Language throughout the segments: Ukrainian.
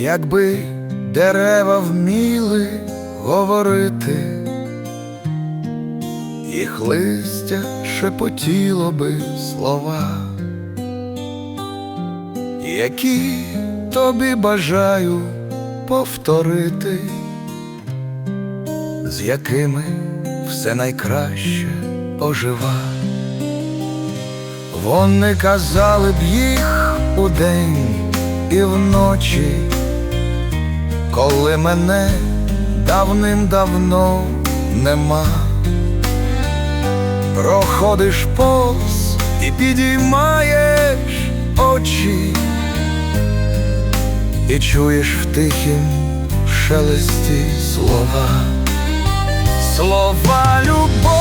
Якби дерева вміли говорити, їх листя шепотіло би слова, які тобі бажаю повторити, з якими все найкраще ожива. Вони казали б їх удень і вночі, коли мене давним-давно нема. Проходиш повз і підіймаєш очі, і чуєш в тихім шелесті слова, слова любові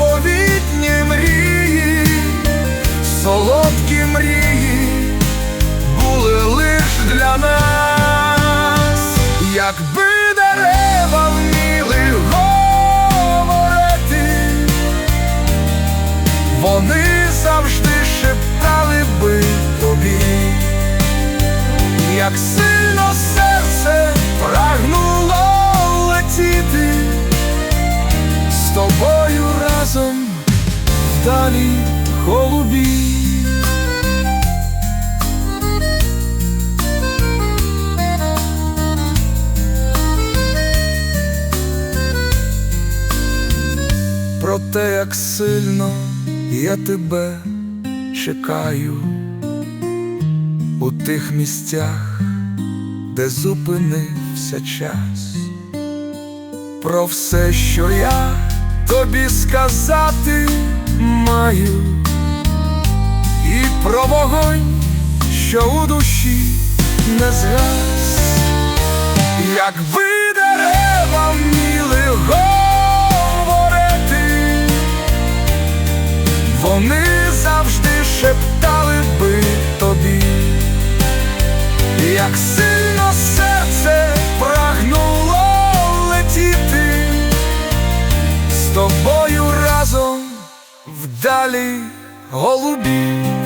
і вдалі голубі. Про те, як сильно я тебе чекаю у тих місцях, де зупинився час про все, що я тобі сказати маю, і про вогонь, що у душі не згас, якби вдалі голубі.